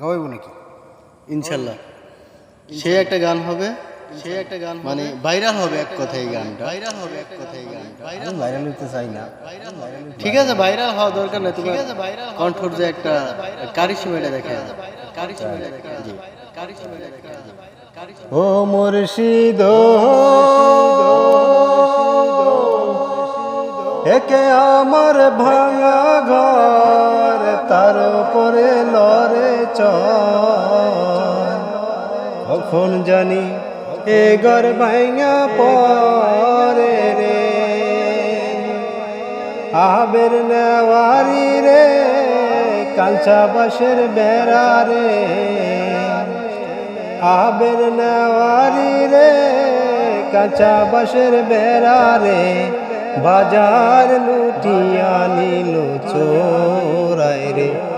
গাওয়াইব নাকি? ইনশাল্লাহ। সে একটা গান হবে। সে একটা গান মানে ভাইরাল হবে এক কথায় গানটা। ভাইরাল হবে এক কথায় ভাইরাল হইতে চাই না। ঠিক আছে ভাইরাল হওয়া দরকার নেই। কণ্ঠর যে একটা কারিশমাটা দেখে কারিশমাটা দেখে জি। কারিশমাটা দেখে জি ও মুর্শিদ একে আমার ভাঙা ঘর। উপরে লরে চর কখন জানি এ ঘর ভাঙা পরে রে। আবের নেওয়ারি রে, কাঞ্চা বাসের বেড়া রে। আবের নেওয়ারি রে কাঁচা বাসের বেড়া রে। বাজার লুটিয়া নিল রে।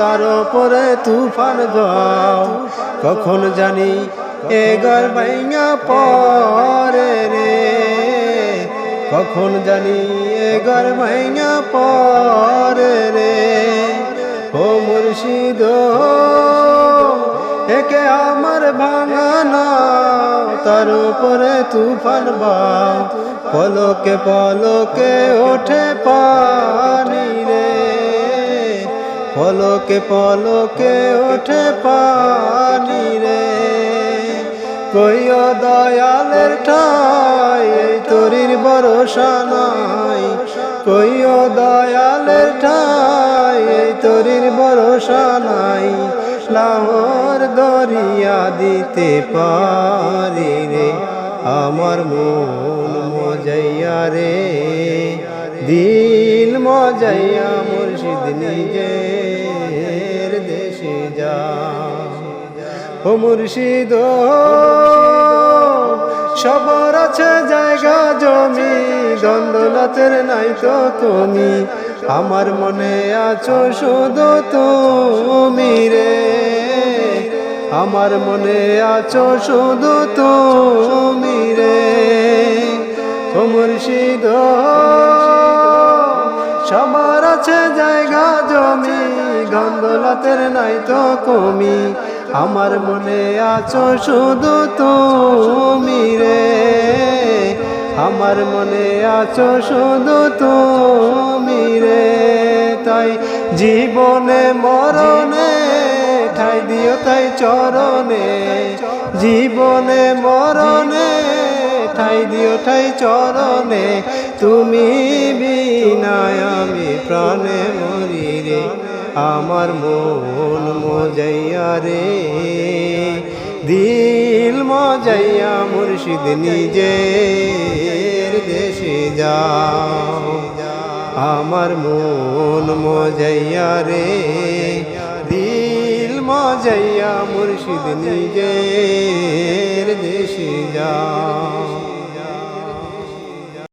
তার উপরে তুফান যাও। কখন জানি এ গর বাইঙা পরে রে। কখন জানি এ গর বাইঙা পরে রে। ও মুর্শিদ, একে আমার ভাঙানা তার উপরে তুফান বাও। পলকে পলকে ওঠে রে পলকে পলকে ওঠে পানি রে। কইও দয়ালের ঠাই, এই তরির ভরসা নাই। কইও দয়ালের ঠাই, এই তরির ভরসা নাই। লাহর দরিয়া দিতে পারি রে, আমার মন মজাইয়া রে। দিল মজাইয়া মুর্শিদ দেশে যা ও মুর্শিদ সবার আছে, জায়গা, জমি দ্বন্দ্বনাথের নাই তো তুমি। আমার মনে আছো শুধু তুমি রে। আমার মনে আছো শুধু তুমি রে। মুর্শিদ সবার আছে জায়গা জমি, গন্ধলাতের নাই তো কমি। আমার মনে আছো শুধু তুমি রে। আমার মনে আছো শুধু তুমি রে। তাই জীবনে মরণে, ঠাই দিও তাই চরণে। জীবনে মরণে, ঠাই দিও ঠাই চরণে। তুমি বিনায় আমি প্রাণে মরি রে, আমার মন মজাইয়া রে। দিল মজাইয়া মুর্শিদ নিজের দেশে যাও, আমার মন মজাইয়া রে। দিল মজাইয়া মুর্শিদ নিজের দেশে যাও।